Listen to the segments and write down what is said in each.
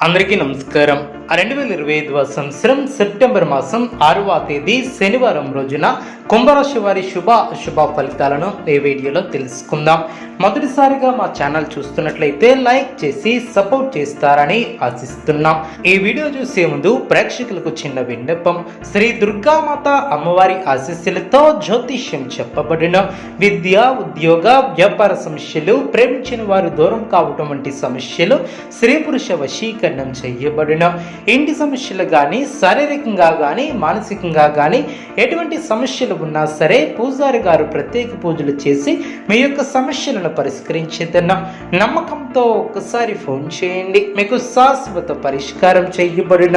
అందరికీ నమస్కారం. రెండు వేల ఇరవై ఐదవ సంవత్సరం సెప్టెంబర్ మాసం ఆరవ తేదీ శనివారం రోజున కుంభరాశి వారి శుభ అశుభ ఫలితాలను ఈ వీడియోలో తెలుసుకుందాం. మొదటిసారిగా మా ఛానల్ చూస్తున్నట్లయితే లైక్ చేసి సపోర్ట్ చేస్తారని ఆశిస్తున్నాం. ఈ వీడియో చూసే ముందు ప్రేక్షకులకు చిన్న విన్నపం. శ్రీ దుర్గామాత అమ్మవారి ఆశీస్సులతో జ్యోతిష్యం చెప్పబడిన విద్య ఉద్యోగ వ్యాపార సమస్యలు ప్రేమించిన వారు దూరం కావటం వంటి సమస్యలు స్త్రీ పురుష వశీకరణం చేయబడిన ఇంటి సమస్యలు కానీ శారీరకంగా కానీ మానసికంగా కానీ ఎటువంటి సమస్యలు ఉన్నా సరే పూజారి గారు ప్రత్యేక పూజలు చేసి మీ యొక్క సమస్యలను పరిష్కరించేదన్న నమ్మకం నమ్మకంతో ఒక్కసారి ఫోన్ చేయండి. మీకు శాశ్వత పరిష్కారం చేయబడిన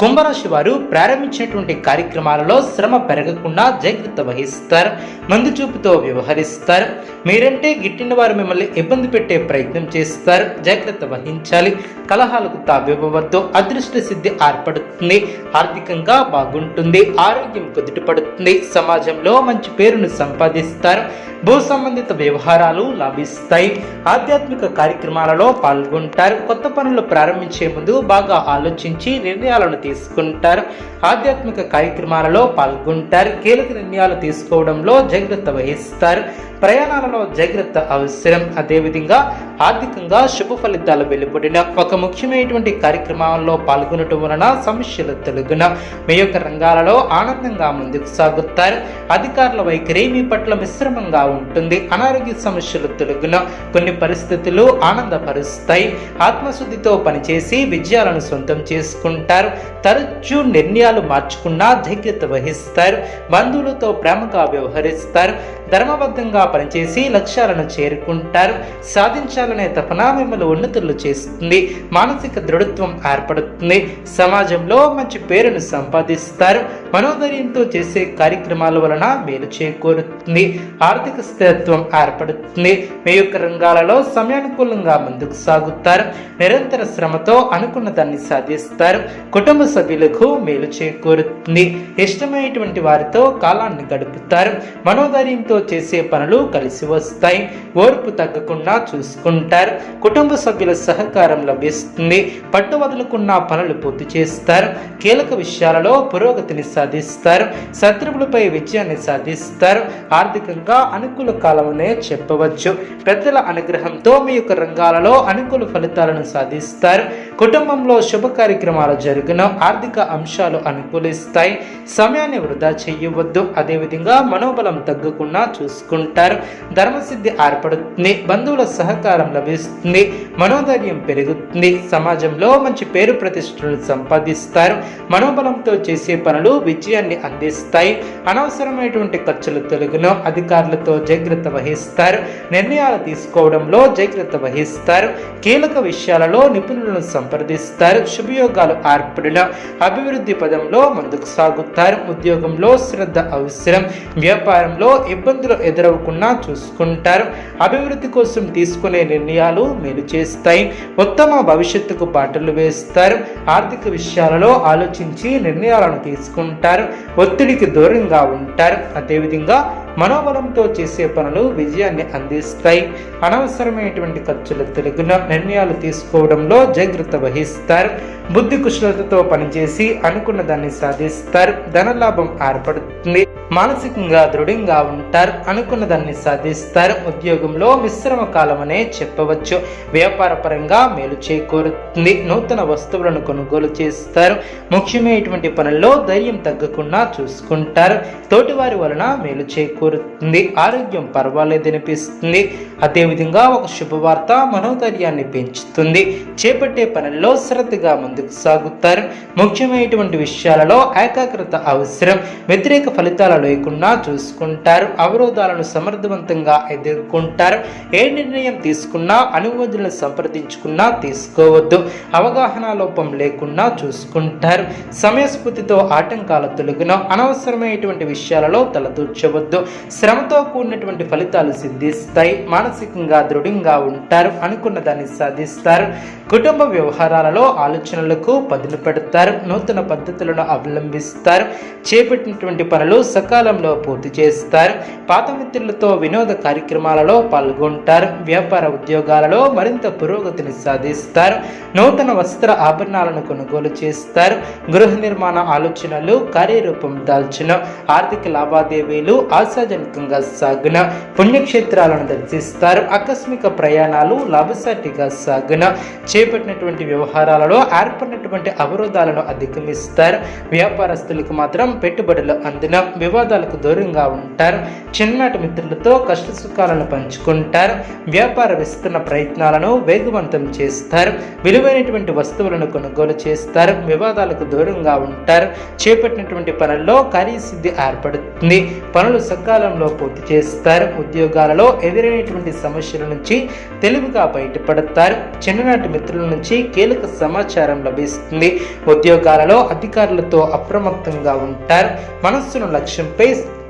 కుంభరాశి వారు ప్రారంభించినటువంటి కార్యక్రమాలలో శ్రమ పెరగకుండా జాగ్రత్త వహిస్తారు. మందు చూపుతో వ్యవహరిస్తారు. మీరంటే గిట్టిన వారు మిమ్మల్ని ఇబ్బంది పెట్టే ప్రయత్నం చేస్తారు. జాగ్రత్త వహించాలి. కలహాలకు తావివ్వవద్దు అదృష్ట సిద్ధి ఏర్పడుతుంది. ఆర్థికంగా బాగుంటుంది. ఆరోగ్యం కుదుటపడుతుంది సమాజంలో మంచి పేరును సంపాదిస్తారు. భూ సంబంధిత వ్యవహారాలు లభిస్తాయి. ఆధ్యాత్మిక కార్యక్రమాలలో పాల్గొంటారు. కొత్త పనులు ప్రారంభించే ముందు బాగా ఆలోచించి నిర్ణయాలను తీసుకుంటారు. ఆధ్యాత్మిక కార్యక్రమాలలో పాల్గొంటారు. కీలక నిర్ణయాలు తీసుకోవడంలో జాగ్రత్త వహిస్తారు. ప్రయాణాలలో జాగ్రత్త అవసరం. అదేవిధంగా ఆర్థికంగా శుభ ఫలితాలు వెలువడిన ఒక ముఖ్యమైనటువంటి కార్యక్రమాల్లో పాల్గొనటం వలన సమస్యలు తొలగిన. మీ యొక్క రంగాలలో ఆనందంగా ముందుకు సాగుతారు. అధికారుల వైఖరి మీ పట్ల మిశ్రమంగా ఉంటుంది. అనారోగ్య సమస్యలు తొలగిన కొన్ని పరిస్థితులు ఆనందపరుస్తాయి. ఆత్మశుద్ధితో పనిచేసి విజయాలను సొంతం చేసుకుంటారు. తరచూ నిర్ణయాలు మార్చుకున్నా జాగ్రత్త వహిస్తారు. బంధువులతో ప్రేమగా వ్యవహరిస్తారు. ధర్మబద్ధంగా పనిచేసి లక్ష్యాలను చేరుకుంటారు. సాధించాలనే తపన మిమ్మల్ని ఉన్నతులు చేస్తుంది. మానసిక దృఢత్వం ఏర్పడుతుంది. సమాజంలో మంచి పేరును సంపాదిస్తారు. మనోధైర్యంతో చేసే కార్యక్రమాల వలన మేలు చేకూరుతుంది. ఆర్థిక స్థిరత్వం ఏర్పడుతుంది. మీ యొక్క రంగాలలో సమయానుకూలంగా ముందుకు సాగుతారు. నిరంతర శ్రమతో అనుకున్న దాన్ని సాధిస్తారు. కుటుంబ సభ్యులకు మేలు చేకూరుతుంది. ఇష్టమైనటువంటి వారితో కాలాన్ని గడుపుతారు. మనోధైర్యంతో చేసే పనులు కలిసి వస్తాయి. ఓర్పు తగ్గకుండా చూసుకుంటారు. కుటుంబ సభ్యుల సహకారం లభిస్తుంది. పట్టు వదులుకున్న పనులు పూర్తి చేస్తారు. కీలక విషయాలలో పురోగతిని సాధిస్తారు. శత్రువులపై విజయాన్ని సాధిస్తారు. ఆర్థికంగా అనుకూల కాలమనే చెప్పవచ్చు. పెద్దల అనుగ్రహంతో మీ యొక్క రంగాలలో అనుకూల ఫలితాలను సాధిస్తారు. కుటుంబంలో శుభ కార్యక్రమాలు జరుగును ఆర్థిక అంశాలు అనుకూలిస్తాయి సమయాన్ని వృధా చేయవద్దు. అదేవిధంగా మనోబలం తగ్గకుండా చూసుకుంటారు. ధర్మసిద్ధి ఏర్పడుతుంది బంధువుల సహకారం లభిస్తుంది మనోధైర్యం పెరుగుతుంది. సమాజంలో మంచి పేరు ప్రతిష్టలను సంపాదిస్తారు. మనోబలంతో చేసే పనులు విజయాన్ని అందిస్తాయి. అనవసరమైనటువంటి ఖర్చులు తొలగును అధికారులతో జాగ్రత్త వహిస్తారు. నిర్ణయాలు తీసుకోవడంలో జాగ్రత్త వహిస్తారు. కీలక విషయాలలో నిపుణులను సంప్రదిస్తారు. శుభయోగాలు ఏర్పడిన అభివృద్ధి పదంలో ముందుకు సాగుతారు. ఉద్యోగంలో శ్రద్ధ అవసరం. వ్యాపారంలో ఇబ్బందులు ఎదురవకుండా చూసుకుంటారు. అభివృద్ధి కోసం తీసుకునే నిర్ణయాలు మేలు చేస్తాయి. ఉత్తమ భవిష్యత్తుకు బాటలు వేస్తారు. ఆర్థిక విషయాలలో ఆలోచించి నిర్ణయాలను తీసుకుంటారు. ఒత్తిడికి దూరంగా ఉంటారు. అదేవిధంగా మనోబలంతో చేసే పనులు విజయాన్ని అందిస్తాయి. అనవసరమైనటువంటి ఖర్చుల తెలుగున నిర్ణయాలు తీసుకోవడంలో జాగ్రత్త వహిస్తారు. బుద్ధి కుశలతతో పనిచేసి అనుకున్న దాన్ని సాధిస్తారు. ధనలాభం ఏర్పడుతుంది. మానసికంగా దృఢంగా ఉంటారు అనుకున్న దాన్ని సాధిస్తారు. ఉద్యోగంలో మిశ్రమ కాలం అనే చెప్పవచ్చు. వ్యాపార పరంగా మేలు చేకూరుతుంది. నూతన వస్తువులను కొనుగోలు చేస్తారు. ముఖ్యమైనటువంటి పనుల్లో ధైర్యం తగ్గకుండా చూసుకుంటారు. తోటివారి వలన మేలు చేకూరుతుంది. ఆరోగ్యం పర్వాలేదనిపిస్తుంది. అదేవిధంగా ఒక శుభవార్త మనోధైర్యాన్ని పెంచుతుంది. చేపట్టే పనుల్లో శ్రద్ధగా ముందుకు సాగుతారు. ముఖ్యమైనటువంటి విషయాలలో ఏకాగ్రత అవసరం. వ్యతిరేక ఫలితాలను లేకుండా చూసుకుంటారు. అవరోధాలను సమర్థవంతంగా ఎదుర్కొంటారు. ఏ నిర్ణయం తీసుకున్నా అనుమతులను సంప్రదించుకున్నా తీసుకోవద్దు. అవగాహన లోపం లేకుండా చూసుకుంటారు. సమయస్ఫూర్తితో ఆటంకాల తొలగిన అనవసరమైనటువంటి విషయాలలో తలదూర్చవద్దు. శ్రమతో కూడినటువంటి ఫలితాలు సిద్ధిస్తాయి. మానసికంగా దృఢంగా ఉంటారు. అనుకున్న దాన్ని సాధిస్తారు. కుటుంబ వ్యవహారాలలో ఆలోచనలకు పదులు పెడతారు. నూతన పద్ధతులను అవలంబిస్తారు. చేపట్టినటువంటి పనులు సకాలంలో పూర్తి చేస్తారు. పాత మిత్రులతో వినోద కార్యక్రమాలలో పాల్గొంటారు. వ్యాపార ఉద్యోగాలలో మరింత పురోగతిని సాధిస్తారు. నూతన వస్త్ర ఆభరణాలను కొనుగోలు చేస్తారు. గృహ నిర్మాణ ఆలోచనలు కార్యరూపం దాల్చిన ఆర్థిక లావాదేవీలు ఆశాజనకంగా సాగున పుణ్యక్షేత్రాలను దర్శిస్తారు. ఆకస్మిక ప్రయాణాలు లాభసాటిగా సాగున చేపట్టినటువంటి వ్యవహారాలలో ఏర్పడినటువంటి అవరోధాలను అధిగమిస్తారు. వ్యాపారస్తులకు మాత్రం పెట్టుబడులు అందిన వివాదాలకు దూరంగా ఉంటారు చిన్ననాటి మిత్రులతో కష్ట సుఖాలను పంచుకుంటారు వ్యాపార విస్తరణ ప్రయత్నాలను వేగవంతం చేస్తారు విలువైనటువంటి వస్తువులను కొనుగోలు చేస్తారు వివాదాలకు దూరంగా ఉంటారు చేపట్టినటువంటి పనుల్లో కార్యసిద్ధి ఏర్పడుతుంది పనులు సకాలంలో పూర్తి చేస్తారు ఉద్యోగాలలో ఎదురైనటువంటి సమస్యల నుంచి తెలివిగా బయటపడతారు చిన్ననాటి మిత్రుల నుంచి కీలక సమాచారం లభిస్తుంది ఉద్యోగాలలో అధికారులతో అప్రమత్తంగా ఉంటారు మనస్సును లక్ష్యం లక్ష్యంపై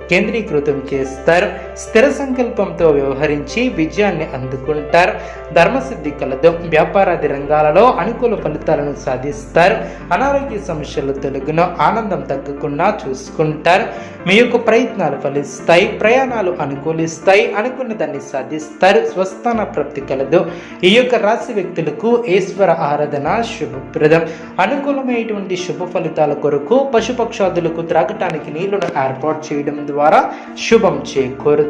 కేంద్రీకృతం చేస్తారు స్థిర సంకల్పంతో వ్యవహరించి విజయాన్ని అందుకుంటారు. ధర్మసిద్ధి కలదు. వ్యాపారాది రంగాలలో అనుకూల ఫలితాలను సాధిస్తారు. అనారోగ్య సమస్యలు తొలగును ఆనందం తగ్గకుండా చూసుకుంటారు. మీ యొక్క ప్రయత్నాలు ఫలిస్తాయి. ప్రయాణాలు అనుకూలిస్తాయి. అనుకున్న దాన్ని సాధిస్తారు. స్వస్థాన ప్రాప్తి కలదు. ఈ యొక్క రాశి వ్యక్తులకు ఈశ్వర ఆరాధన శుభప్రదం. అనుకూలమైనటువంటి శుభ ఫలితాల కొరకు పశుపక్షాదులకు త్రాగటానికి నీళ్ళను ఏర్పాటు చేయడం ద్వారా శుభం చేకూరు